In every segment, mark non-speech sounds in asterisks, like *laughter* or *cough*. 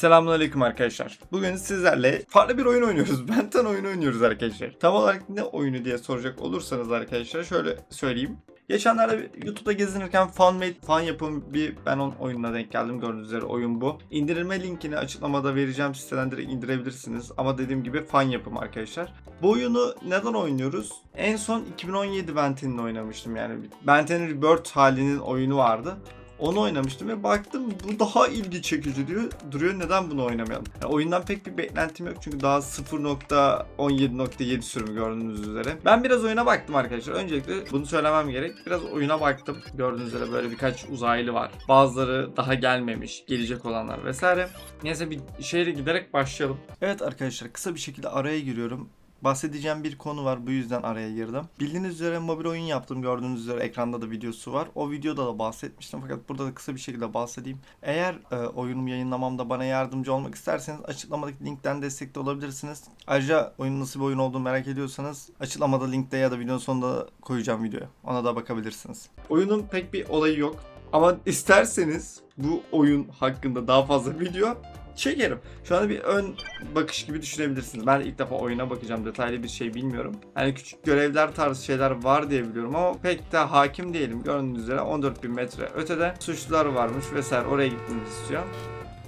Selamünaleyküm arkadaşlar. Bugün sizlerle farklı bir oyun oynuyoruz. *laughs* Benten oyunu oynuyoruz arkadaşlar. Tam olarak ne oyunu diye soracak olursanız arkadaşlar şöyle söyleyeyim. Geçenlerde YouTube'da gezinirken fanmade fan yapım bir ben onun oyununa denk geldim. Gördüğünüz üzere oyun bu. İndirilme linkini açıklamada vereceğim. Siteden direkt indirebilirsiniz. Ama dediğim gibi fan yapım arkadaşlar. Bu oyunu neden oynuyoruz? En son 2017 Benten'in oynamıştım yani. Benten'in Rebirth halinin oyunu vardı. Onu oynamıştım ve baktım bu daha ilgi çekici diyor. Duruyor neden bunu oynamayalım? Yani oyundan pek bir beklentim yok çünkü daha 0.17.7 sürümü gördüğünüz üzere. Ben biraz oyuna baktım arkadaşlar. Öncelikle bunu söylemem gerek. Biraz oyuna baktım. Gördüğünüz üzere böyle birkaç uzaylı var. Bazıları daha gelmemiş. Gelecek olanlar vesaire. Neyse bir şeyle giderek başlayalım. Evet arkadaşlar kısa bir şekilde araya giriyorum. Bahsedeceğim bir konu var bu yüzden araya girdim. Bildiğiniz üzere mobil oyun yaptım gördüğünüz üzere ekranda da videosu var. O videoda da bahsetmiştim fakat burada da kısa bir şekilde bahsedeyim. Eğer e, oyunumu yayınlamamda bana yardımcı olmak isterseniz açıklamadaki linkten destekte olabilirsiniz. Ayrıca oyunun nasıl bir oyun olduğunu merak ediyorsanız açıklamada linkte ya da videonun sonunda koyacağım videoya. Ona da bakabilirsiniz. Oyunun pek bir olayı yok. Ama isterseniz bu oyun hakkında daha fazla video çekerim. Şu anda bir ön bakış gibi düşünebilirsiniz. Ben ilk defa oyuna bakacağım. Detaylı bir şey bilmiyorum. Hani küçük görevler tarzı şeyler var diye biliyorum ama pek de hakim değilim. Gördüğünüz üzere 14.000 metre ötede suçlular varmış vesaire oraya gitmemizi istiyor.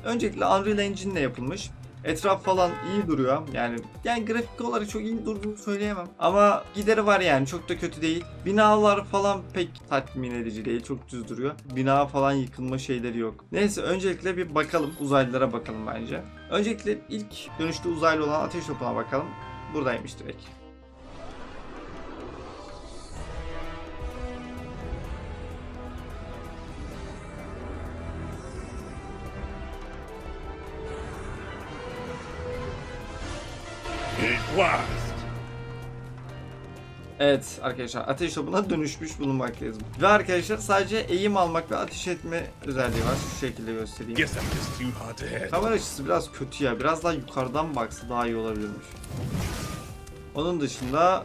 Öncelikle Unreal Engine ile yapılmış. Etraf falan iyi duruyor. Yani yani grafik olarak çok iyi durduğunu söyleyemem. Ama gideri var yani çok da kötü değil. Binalar falan pek tatmin edici değil. Çok düz duruyor. Bina falan yıkılma şeyleri yok. Neyse öncelikle bir bakalım. Uzaylılara bakalım bence. Öncelikle ilk dönüşte uzaylı olan ateş topuna bakalım. Buradaymış direkt. Evet arkadaşlar ateş topuna dönüşmüş bulunmaktayız. Ve arkadaşlar sadece eğim almak ve ateş etme özelliği var. Şu şekilde göstereyim. Kamera açısı biraz kötü ya. Biraz daha yukarıdan baksa daha iyi olabilirmiş. Onun dışında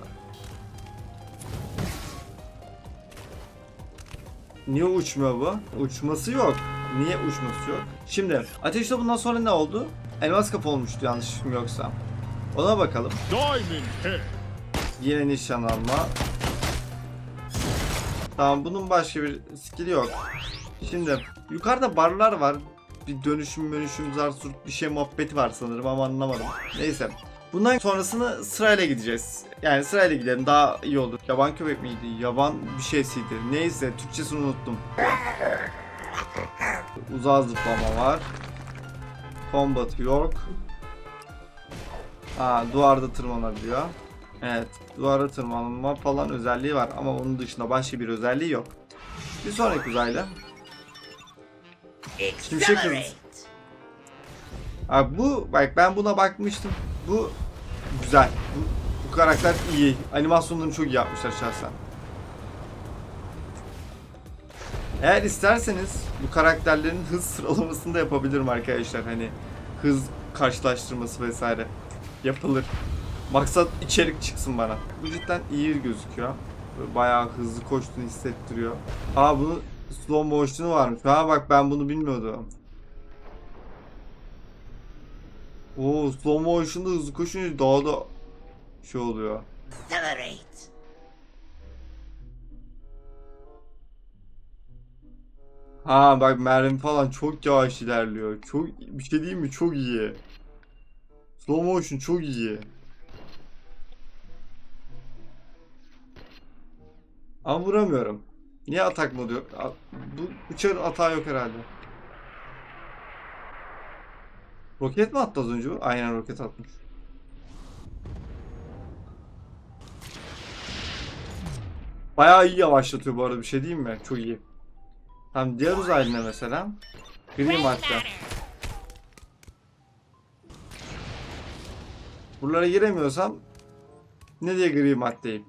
Niye uçmuyor bu? Uçması yok. Niye uçması yok? Şimdi ateşte bundan sonra ne oldu? Elmas kapı olmuştu yanlışım yoksa. Ona bakalım. Yine nişan alma. Tamam bunun başka bir skill'i yok. Şimdi yukarıda barlar var. Bir dönüşüm dönüşüm zarsurt bir şey muhabbeti var sanırım ama anlamadım. Neyse. Bundan sonrasını sırayla gideceğiz. Yani sırayla gidelim daha iyi olur. Yaban köpek miydi? Yaban bir şeysiydi. Neyse Türkçesini unuttum. Uzağa zıplama var. Combat yok. Ha duvarda tırmanabiliyor. Evet, duvara tırmanma falan özelliği var ama onun dışında başka bir özelliği yok. Bir sonraki uzaylı. Şimşek hızı. Abi bu, bak ben buna bakmıştım. Bu güzel. Bu, bu karakter iyi. Animasyonlarını çok iyi yapmışlar şahsen. Eğer isterseniz bu karakterlerin hız sıralamasını da yapabilirim arkadaşlar. Hani hız karşılaştırması vesaire yapılır. Maksat içerik çıksın bana. Bu cidden iyi gözüküyor. Böyle Bayağı hızlı koştuğunu hissettiriyor. Aa bunun slow motion'u varmış. Ha bak ben bunu bilmiyordum. Oo slow motion'da hızlı koşunca daha da şey oluyor. Accelerate. Ha bak mermi falan çok yavaş ilerliyor. Çok bir şey değil mi? Çok iyi. Slow motion çok iyi. Ama vuramıyorum. Niye atak modu yok? Bu uçarın atağı yok herhalde. Roket mi attı az önce? Aynen roket atmış. Bayağı iyi yavaşlatıyor bu arada bir şey diyeyim mi? Çok iyi. Tamam diğer uzaylı ne mesela? Gri madde. Buralara giremiyorsam ne diye gri maddeyim?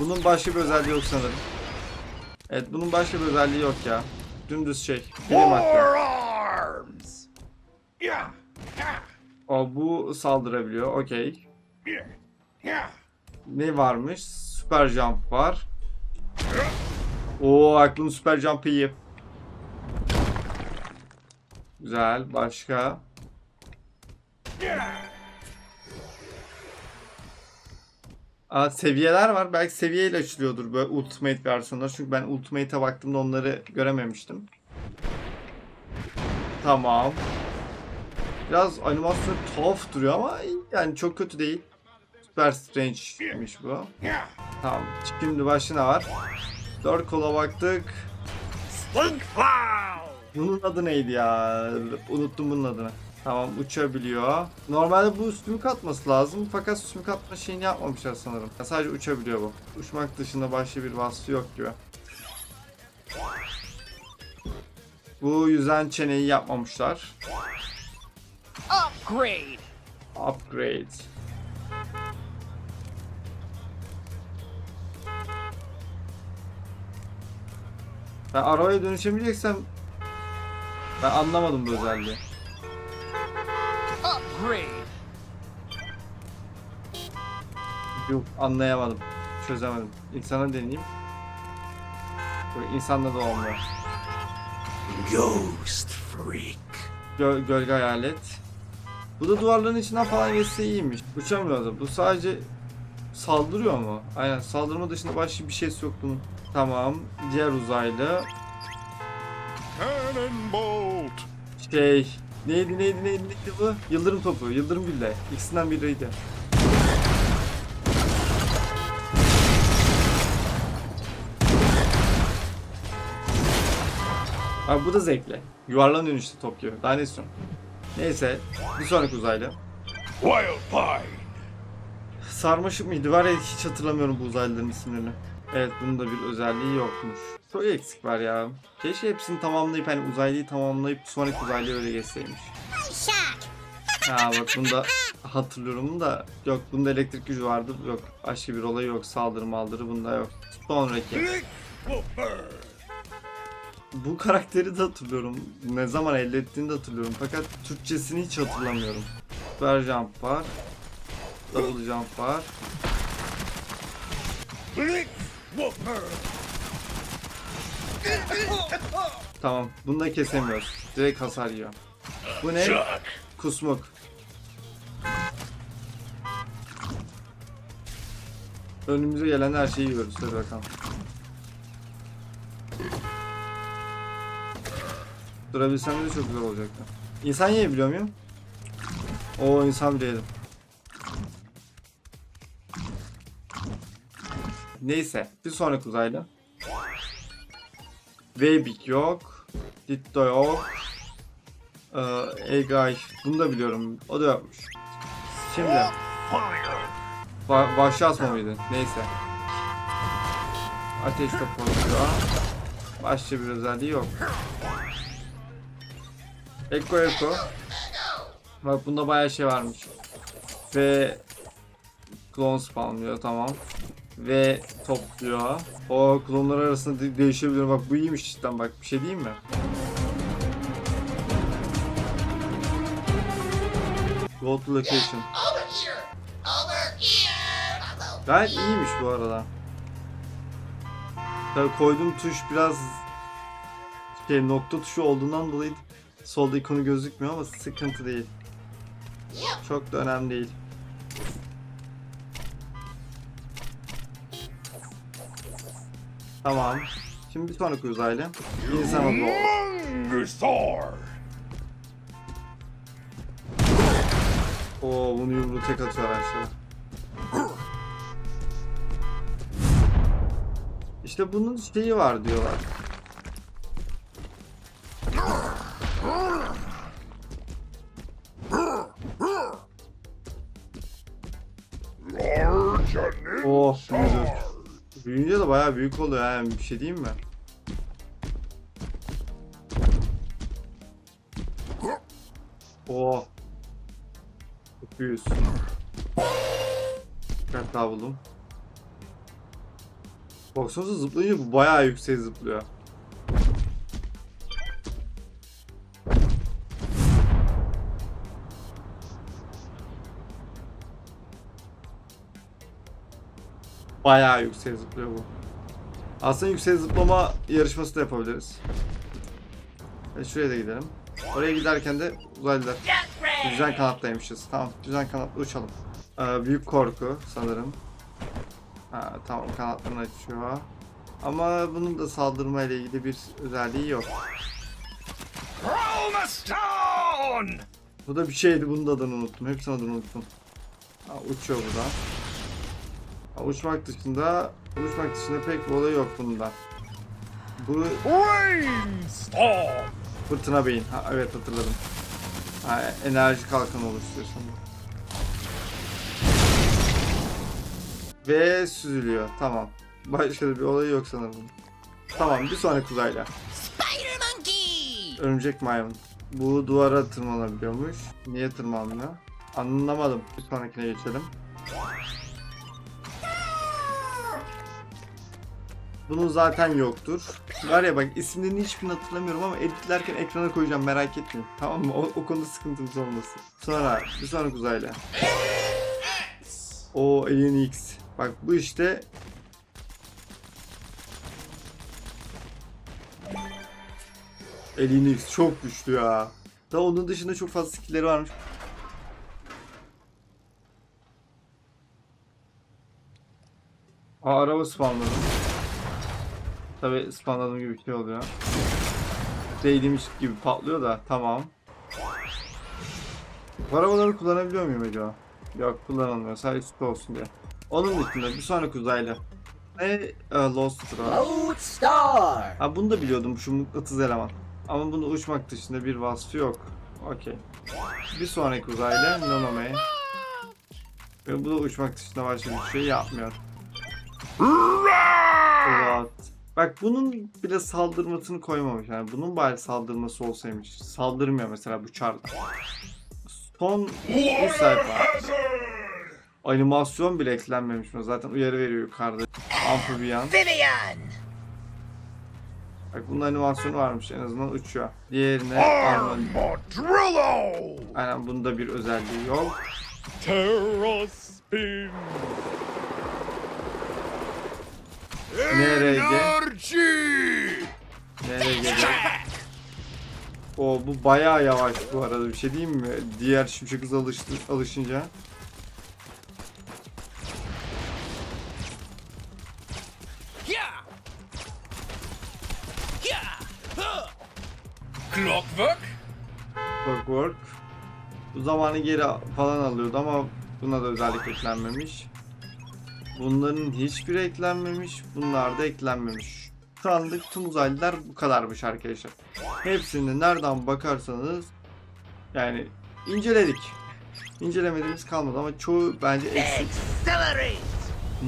Bunun başka bir özelliği yok sanırım. Evet bunun başka bir özelliği yok ya. Dümdüz şey. Gri madde. O bu saldırabiliyor. Okey. Ne varmış? Süper jump var. Oo aklım süper jump iyi. Güzel. Başka? Aa, seviyeler var. Belki seviyeyle açılıyordur böyle Ultimate versiyonlar. Çünkü ben Ultimate'e baktığımda onları görememiştim. Tamam. Biraz animasyon tuhaf duruyor ama yani çok kötü değil. Super Strange'miş bu. Tamam. Şimdi başına var? Dört kola baktık. Bunun adı neydi ya? Unuttum bunun adını. Tamam uçabiliyor. Normalde bu sümük atması lazım fakat sümük atma şeyini yapmamışlar sanırım. Ya sadece uçabiliyor bu. Uçmak dışında başka bir vasfı yok gibi. Bu yüzen çeneyi yapmamışlar. Upgrade! Upgrade. Ben arabaya dönüşebileceksem ben anlamadım bu özelliği. Upgrade! Yok anlayamadım. Çözemedim. İnsana deneyeyim. Böyle insanda da olmuyor. Ghost Freak. Gö- gölge hayalet. Bu da duvarların içinden falan geçse iyiymiş. Uçamıyordu. Bu sadece saldırıyor mu? Aynen saldırma dışında başka bir şeysi yok bunun. Tamam. Diğer uzaylı. Cannonbolt. Şey neydi neydi neydi neydi bu? Yıldırım topu, yıldırım gülle. İkisinden biriydi. Abi bu da zevkli. Yuvarlanıyor işte top gibi. Daha ne istiyorsun? Neyse. Bir sonraki uzaylı. Wildfire. Sarmaşık mıydı? Var ya hiç hatırlamıyorum bu uzaylıların isimlerini. Evet bunun da bir özelliği yokmuş. Çok eksik var ya. Keşke hepsini tamamlayıp hani uzaylıyı tamamlayıp sonraki uzaylıya öyle geçseymiş. Ha bak bunda hatırlıyorum da yok bunda elektrik gücü vardı yok başka bir olay yok saldırı maldırı bunda yok. Sonraki. Bu karakteri de hatırlıyorum. Ne zaman elde ettiğini de hatırlıyorum fakat Türkçesini hiç hatırlamıyorum. Super jump var. Double jump var. Tamam bunu da kesemiyoruz. Direkt hasar yiyor. Bu ne? Kusmuk. Önümüze gelen her şeyi yiyoruz. Hadi bakalım. Durabilsem de çok güzel olacaktı. İnsan yiyebiliyor muyum? Oo insan bile yedim. Neyse. Bir sonraki uzaylı. Weibik yok. Ditto yok. Ee, Egay. Bunu da biliyorum. O da yapmış. Şimdi. Ba vahşi asma mıydı? Neyse. Ateş topu oluyor. Başka bir özelliği yok. Eko Eko. Bak bunda bayağı şey varmış. Ve klon spawnlıyor tamam. Ve topluyor. O klonlar arasında de- değişebiliyor. Bak bu iyiymiş cidden bak bir şey diyeyim mi? Go to location. Gayet iyiymiş bu arada. Tabii koyduğum tuş biraz şey nokta tuşu olduğundan dolayı solda ikonu gözükmüyor ama sıkıntı değil. Çok da önemli değil. Tamam. Şimdi bir sonraki uzaylı. İnsan oldu. Oo bunu yumruğu tek atıyor aşağı. İşte bunun şeyi var diyorlar. Oh de bayağı büyük oluyor yani bir şey diyeyim mi? Çok büyüğüz. Dikkat daha buldum. Baksanıza zıplayınca bu bayağı yüksek zıplıyor. Bayağı yüksek zıplıyor bu. Aslında yüksek zıplama yarışması da yapabiliriz. E şuraya da gidelim. Oraya giderken de uzaylılar. Düzen kanattaymışız. Tamam düzen kanatla uçalım. Ee, büyük korku sanırım. Ha, tamam kanatlarını açıyor. Ama bunun da saldırma ile ilgili bir özelliği yok. Bu da bir şeydi bunun da adını unuttum. Hepsinin adını unuttum. Ha, uçuyor bu da. Ha, uçmak dışında uçmak dışında pek bir olay yok bunda. Bu fırtına beyin. Ha, evet hatırladım. Ha, enerji kalkanı oluşturuyor sanırım. Ve süzülüyor. Tamam. Başka bir olay yok sanırım. Tamam bir sonraki uzayla. Spider Monkey! Örümcek maymun. Bu duvara tırmanabiliyormuş. Niye tırmanmıyor? Anlamadım. Bir sonrakine geçelim. Bunun zaten yoktur. Var ya bak isimlerini hiçbirini hatırlamıyorum ama editlerken ekrana koyacağım merak etmeyin. Tamam mı? O, o konuda sıkıntımız olmasın. Sonra bir sonraki uzaylı. O Alien X. Bak bu işte Alien X çok güçlü ya. Da onun dışında çok fazla skill'leri varmış. Aa araba spawnladım. Tabi spawnladığım gibi bir şey oluyor. Değdiğim gibi patlıyor da tamam. Bu arabaları kullanabiliyor muyum acaba? Yok kullanılmıyor sadece süt olsun diye. Onun dışında bir sonraki uzaylı. Ne? Ee, Lost Star. Lodestar! Ha bunu da biliyordum şu mıknatıs eleman. Ama bunu uçmak dışında bir vasfı yok. Okey. Bir sonraki uzaylı Nonome. Ve bu da uçmak dışında başka bir şey yapmıyor. Evet. Bak bunun bile saldırmasını koymamış. Yani bunun bari saldırması olsaymış. Saldırmıyor mesela bu çarda. Son 3 sayfa. Animasyon bile eklenmemiş mi? Zaten uyarı veriyor yukarıda. Amphibian. Bak bunun animasyonu varmış en azından uçuyor. Diğerine! Aynen bunda bir özelliği yok. Terraspin! NRG. NRG'de. O bu bayağı yavaş bu arada bir şey diyeyim mi? Diğer şimşek hızı alıştı, alışınca. Clockwork? Clockwork. Bu zamanı geri falan alıyordu ama buna da özellik eklenmemiş. Bunların hiçbiri eklenmemiş. Bunlar da eklenmemiş. Şu anlık tüm uzaylılar bu kadarmış arkadaşlar. Hepsini nereden bakarsanız yani inceledik. İncelemediğimiz kalmadı ama çoğu bence eksik.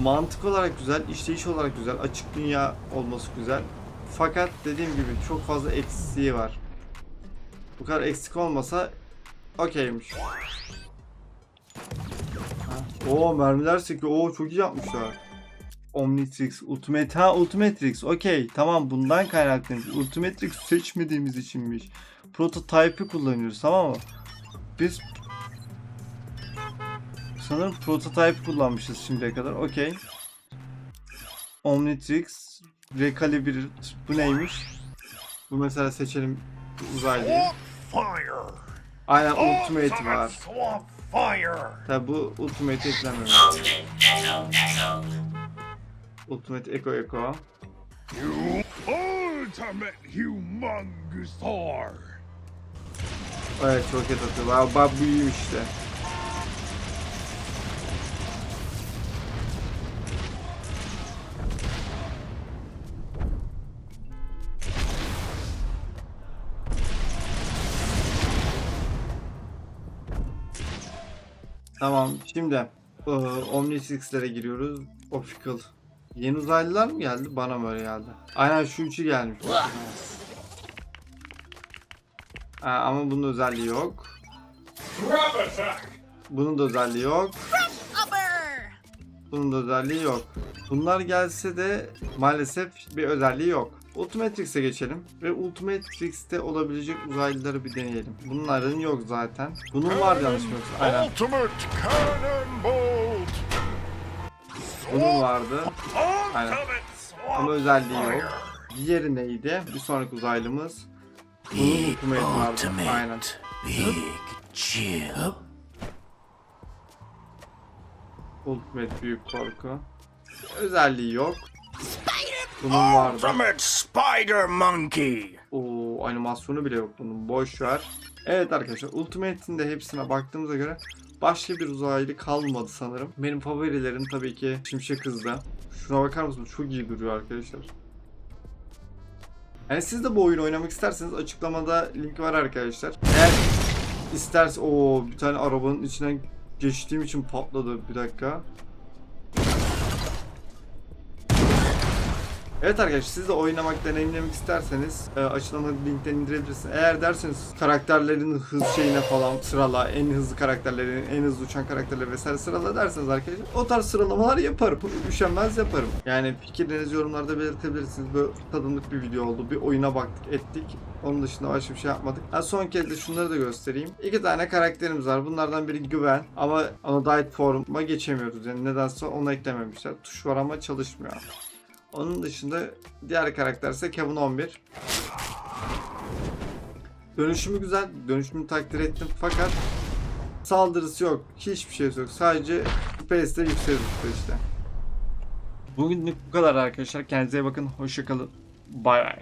Mantık olarak güzel, işleyiş olarak güzel, açık dünya olması güzel. Fakat dediğim gibi çok fazla eksiği var. Bu kadar eksik olmasa okeymiş. Oo mermiler sekiyor. Oo çok iyi yapmışlar. Omnitrix, Ultimate, ha Ultimatrix, okey tamam bundan kaynaklıymış. Ultimatrix seçmediğimiz içinmiş. Prototype'ı kullanıyoruz tamam mı? Biz Sanırım prototype kullanmışız şimdiye kadar. Okey. Omnitrix, Recalibrate. Bu neymiş? Bu mesela seçelim uzaylıyı. Aynen Ultimate var. Tabi bu Ultimate eklenmemiş. Ultimate Echo Echo. You ultimate humongousaur! Evet roket atıyor. Bak, bak bu iyiymiş işte. Tamam şimdi e, Omnitrix'lere giriyoruz. Optical. Yeni uzaylılar mı geldi? Bana mı öyle geldi? Aynen şu üçü gelmiş. Ha, ama bunun özelliği yok. Bunun da özelliği yok. Bunun da özelliği yok. Bunlar gelse de maalesef bir özelliği yok. Ultimatrix'e geçelim ve Ultimatrix'te olabilecek uzaylıları bir deneyelim. Bunların yok zaten. Bunun var yanlış mı yoksa? Aynen. Ultimate Cannonbolt! Bunun vardı. Aynen. Ama özelliği yok. Diğeri neydi? Bir sonraki uzaylımız. Bunun ultimate vardı. Aynen. Big chill. Ultimate büyük korku. Özelliği yok. Bunun vardı. Ultimate Spider Monkey. O animasyonu bile yok bunun. Boş ver. Evet arkadaşlar Ultimate'in de hepsine baktığımıza göre başka bir uzaylı kalmadı sanırım. Benim favorilerim tabii ki Şimşek Hızlı. Şuna bakar mısınız? Çok iyi duruyor arkadaşlar. Yani siz de bu oyunu oynamak isterseniz açıklamada link var arkadaşlar. Eğer isterse o bir tane arabanın içinden geçtiğim için patladı bir dakika. Evet arkadaşlar siz de oynamak, deneyimlemek isterseniz e, açıklamada linkten indirebilirsiniz. Eğer derseniz karakterlerin hız şeyine falan sırala, en hızlı karakterlerin, en hızlı uçan karakterleri vesaire sırala derseniz arkadaşlar o tarz sıralamalar yaparım. Üşenmez yaparım. Yani fikirlerinizi yorumlarda belirtebilirsiniz. Böyle tadımlık bir video oldu. Bir oyuna baktık, ettik. Onun dışında başka bir şey yapmadık. Ha, son kez de şunları da göstereyim. İki tane karakterimiz var. Bunlardan biri güven ama ona diet forma geçemiyoruz. Yani nedense onu eklememişler. Tuş var ama çalışmıyor. Onun dışında diğer karakter ise Kevin 11. Dönüşümü güzel. Dönüşümünü takdir ettim fakat saldırısı yok. Hiçbir şey yok. Sadece PS'de yükseliyor işte. Bugünlük bu kadar arkadaşlar. Kendinize bakın. Hoşçakalın. Bay bay.